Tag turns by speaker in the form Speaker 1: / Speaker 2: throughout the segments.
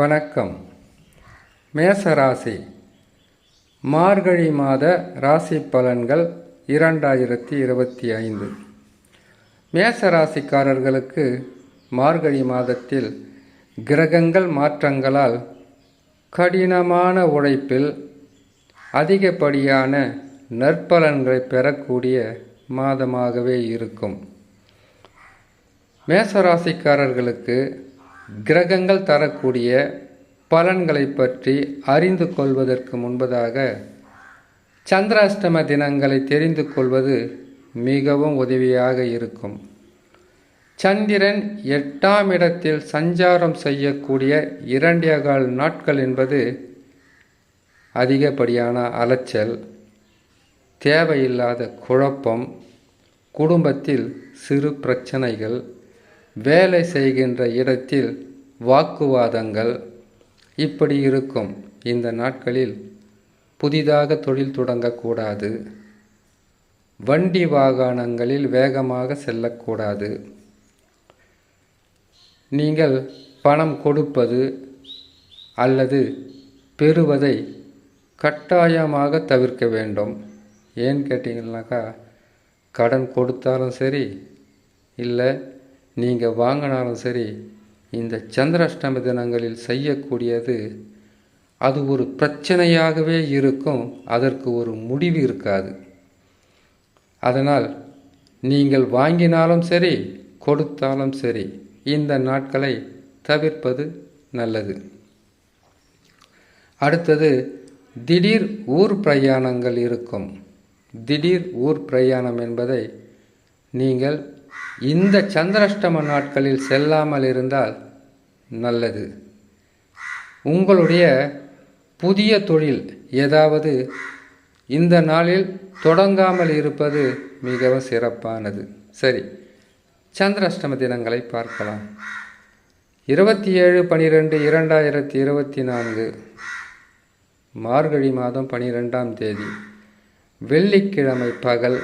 Speaker 1: வணக்கம். மேசராசி. மார்கழி மாத ராசி பலன்கள் இரண்டாயிரத்தி இருபத்தி ஐந்து. மேசராசிக்காரர்களுக்கு மார்கழி மாதத்தில் கிரகங்கள் மாற்றங்களால் கடினமான உழைப்பில் அதிகப்படியான நற்பலன்களை பெறக்கூடிய மாதமாகவே இருக்கும். மேசராசிக்காரர்களுக்கு கிரகங்கள் தரக்கூடிய பலன்களை பற்றி அறிந்து கொள்வதற்கு முன்பதாக சந்திராஷ்டம தினங்களை தெரிந்து கொள்வது மிகவும் உதவியாக இருக்கும். சந்திரன் எட்டாம் இடத்தில் சஞ்சாரம் செய்யக்கூடிய இரண்டே கால் நாட்கள் என்பது அதிகப்படியான அலைச்சல் தேவையில்லாத குழப்பம் குடும்பத்தில் சிறு பிரச்சனைகள் வேலை செய்கின்ற இடத்தில் வாக்குவாதங்கள் இப்படி இருக்கும். இந்த நாட்களில் புதிதாக தொழில் தொடங்கக்கூடாது. வண்டி வாகனங்களில் வேகமாக செல்லக்கூடாது. நீங்கள் பணம் கொடுப்பது அல்லது பெறுவதை கட்டாயமாக தவிர்க்க வேண்டும். ஏன்னு கேட்டிங்கன்னாக்கா கடன் கொடுத்தாலும் சரி இல்லை நீங்கள் வாங்கினாலும் சரி இந்த சந்திராஷ்டம தினங்களில் செய்யக்கூடியது அது ஒரு பிரச்சனையாகவே இருக்கும் அதற்கு ஒரு முடிவு இருக்காது. அதனால் நீங்கள் வாங்கினாலும் சரி கொடுத்தாலும் சரி இந்த நாட்களை தவிர்ப்பது நல்லது. அடுத்தது திடீர் ஊர் பிரயாணங்கள் இருக்கும். திடீர் ஊர் பிரயாணம் என்பதை நீங்கள் இந்த சந்திராஷ்டம நாட்களில் செல்லாமல் இருந்தால் நல்லது. உங்களுடைய புதிய தொழில் ஏதாவது இந்த நாளில் தொடங்காமல் இருப்பது மிகவும் சிறப்பானது. சரி சந்திராஷ்டம தினங்களை பார்க்கலாம். இருபத்தி ஏழு பனிரெண்டு இரண்டாயிரத்தி இருபத்தி நான்கு மார்கழி மாதம் பனிரெண்டாம் தேதி வெள்ளிக்கிழமை பகல்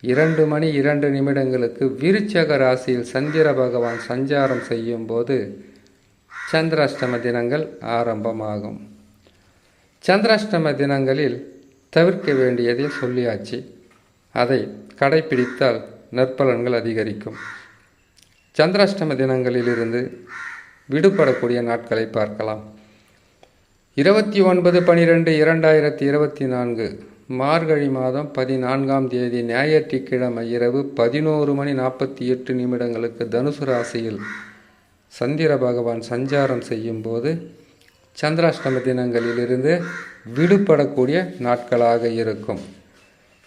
Speaker 1: இரண்டு மணி இரண்டு நிமிடங்களுக்கு விருச்சக ராசியில் சந்திர பகவான் சஞ்சாரம் செய்யும் போது சந்திராஷ்டம தினங்கள் ஆரம்பமாகும். சந்திராஷ்டம தினங்களில் தவிர்க்க வேண்டியதை சொல்லியாச்சு. அதை கடைபிடித்தால் நற்பலன்கள் அதிகரிக்கும். சந்திராஷ்டம தினங்களிலிருந்து விடுபடக்கூடிய நாட்களை பார்க்கலாம். இருபத்தி ஒன்பது பனிரெண்டு இரண்டாயிரத்தி இருபத்தி நான்கு மார்கழி மாதம் பதினான்காம் தேதி ஞாயிற்றுக்கிழமை இரவு பதினோரு மணி நாற்பத்தி எட்டு நிமிடங்களுக்கு தனுசு ராசியில் சந்திர பகவான் சஞ்சாரம் செய்யும்போது சந்திராஷ்டம தினங்களிலிருந்து விடுபடக்கூடிய நாட்களாக இருக்கும்.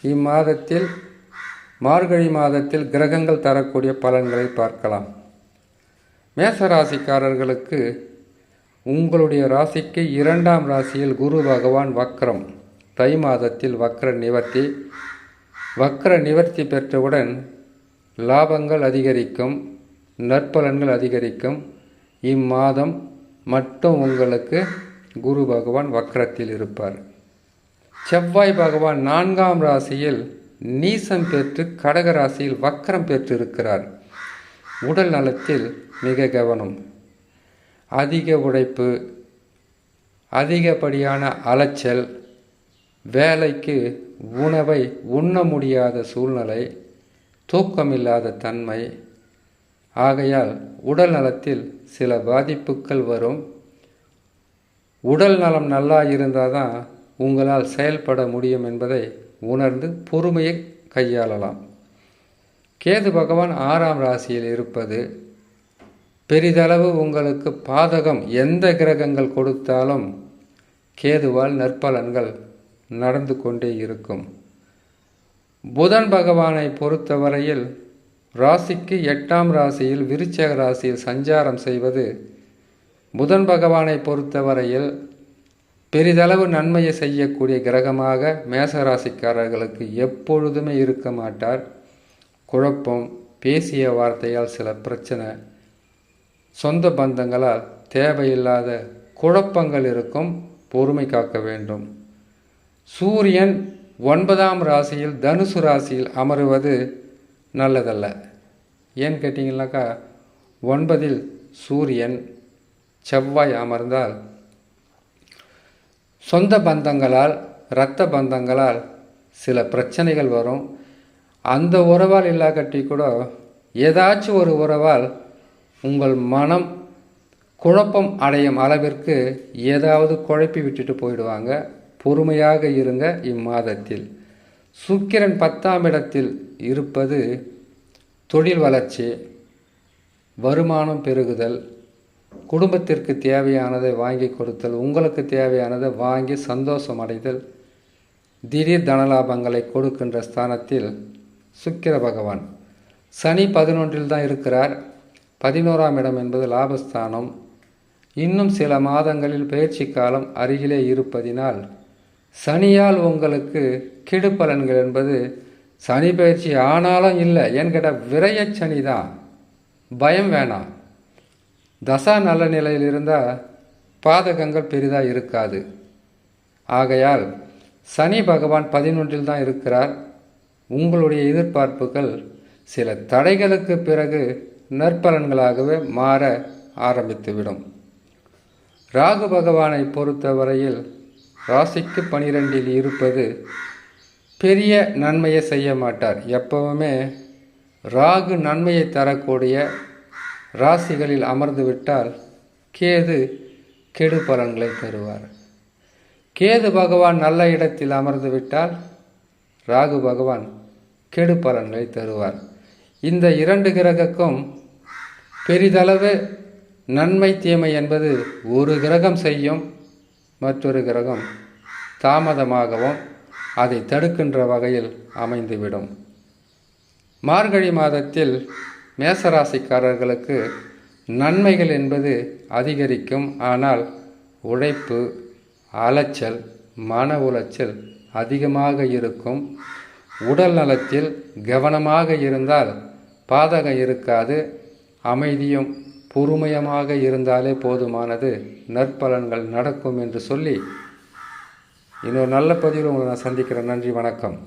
Speaker 1: இம்மாதத்தில் மார்கழி மாதத்தில் கிரகங்கள் தரக்கூடிய பலன்களை பார்க்கலாம். மேசராசிக்காரர்களுக்கு உங்களுடைய ராசிக்கு இரண்டாம் ராசியில் குரு பகவான் வக்ரம். தை மாதத்தில் வக்ர நிவர்த்தி. வக்ர நிவர்த்தி பெற்றவுடன் லாபங்கள் அதிகரிக்கும். நற்பலன்கள் அதிகரிக்கும். இம்மாதம் மட்டும் உங்களுக்கு குரு பகவான் வக்ரத்தில் இருப்பார். செவ்வாய் பகவான் நான்காம் ராசியில் நீசம் பெற்று கடக ராசியில் வக்ரம் பெற்றிருக்கிறார். உடல் நலத்தில் மிக கவனம். அதிக உழைப்பு அதிகப்படியான அலைச்சல் வேலைக்கு உணவை உண்ண முடியாத சூழ்நிலை தூக்கமில்லாத தன்மை ஆகையால் உடல் நலத்தில் சில பாதிப்புகள் வரும். உடல் நலம் நல்லா இருந்தால் தான் உங்களால் செயல்பட முடியும் என்பதை உணர்ந்து பொறுமையை கையாளலாம். கேது பகவான் ஆறாம் ராசியில் இருப்பது பெரிதளவு உங்களுக்கு பாதகம் எந்த கிரகங்கள் கொடுத்தாலும் கேதுவால் நற்பலன்கள் நடந்து கொண்டே இருக்கும். புதன் பகவானை பொறுத்தவரையில் ராசிக்கு எட்டாம் ராசியில் விருச்சக ராசியில் சஞ்சாரம் செய்வது புதன் பகவானை பொறுத்தவரையில் பெரிதளவு நன்மையை செய்யக்கூடிய கிரகமாக மேசராசிக்காரர்களுக்கு எப்பொழுதுமே இருக்க மாட்டார். குழப்பம் பேசிய வார்த்தையால் சில பிரச்சனை சொந்த பந்தங்களால் தேவையில்லாத குழப்பங்கள் இருக்கும். பொறுமை காக்க வேண்டும். சூரியன் ஒன்பதாம் ராசியில் தனுசு ராசியில் அமருவது நல்லதல்ல. ஏன்னு கேட்டிங்கனாக்கா ஒன்பதில் சூரியன் செவ்வாய் அமர்ந்தால் சொந்த பந்தங்களால் இரத்த பந்தங்களால் சில பிரச்சனைகள் வரும். அந்த உறவால் இல்லாக்கட்டி கூட ஏதாச்சும் ஒரு உறவால் உங்கள் மனம் குழப்பம் அடையும் அளவிற்கு ஏதாவது குழப்பி விட்டுட்டு போயிடுவாங்க. பொறுமையாக இருங்க இம்மாதத்தில். சுக்கிரன் பத்தாம் இடத்தில் இருப்பது தொழில் வளர்ச்சி வருமானம் பெருகுதல் குடும்பத்திற்கு தேவையானதை வாங்கி கொடுத்தல் உங்களுக்கு தேவையானதை வாங்கி சந்தோஷம் அடைதல் திடீர் தனலாபங்களை கொடுக்கின்ற ஸ்தானத்தில் சுக்கிர பகவான். சனி பதினொன்றில் தான் இருக்கிறார். பதினோராம் இடம் என்பது லாபஸ்தானம். இன்னும் சில மாதங்களில் பயிற்சி காலம் அருகிலே இருப்பதினால் சனியால் உங்களுக்கு கெடு பலன்கள் என்பது சனி பயிற்சி ஆனாலும் இல்லை. ஏன்னு கேட்டால் விரைய சனி தான். பயம் வேணாம். தசா நல்ல நிலையில் இருந்தால் பாதகங்கள் பெரிதாக இருக்காது. ஆகையால் சனி பகவான் பதினொன்றில் தான் இருக்கிறார். உங்களுடைய எதிர்பார்ப்புகள் சில தடைகளுக்கு பிறகு நற்பலன்களாகவே மாற ஆரம்பித்துவிடும். ராகு பகவானை பொறுத்தவரையில் ராசிக்கு பனிரெண்டில் இருப்பது பெரிய நன்மையை செய்ய மாட்டார். எப்பவுமே ராகு நன்மையை தரக்கூடிய ராசிகளில் அமர்ந்து விட்டால் கேது கெடு பலன்களை தருவார். கேது பகவான் நல்ல இடத்தில் அமர்ந்து விட்டால் ராகு பகவான் கெடு பலன்களை தருவார். இந்த இரண்டு கிரகக்கும் பெரிதளவு நன்மை தீமை என்பது ஒரு கிரகம் செய்யும் மற்றொரு கிரகம் தாமதமாகவும் அதை தடுக்கின்ற வகையில் அமைந்துவிடும். மார்கழி மாதத்தில் மேசராசிக்காரர்களுக்கு நன்மைகள் என்பது அதிகரிக்கும். ஆனால் உழைப்பு அலைச்சல் மன உளைச்சல் அதிகமாக இருக்கும். உடல் நலத்தில் கவனமாக இருந்தால் பாதகம் இருக்காது அமைதியும் பொறுமையமாக இருந்தாலே போதுமானது. நற்பலன்கள் நடக்கும் என்று சொல்லி இன்னொரு நல்ல பதிவில் உங்களை நான் சந்திக்கிறேன். நன்றி வணக்கம்.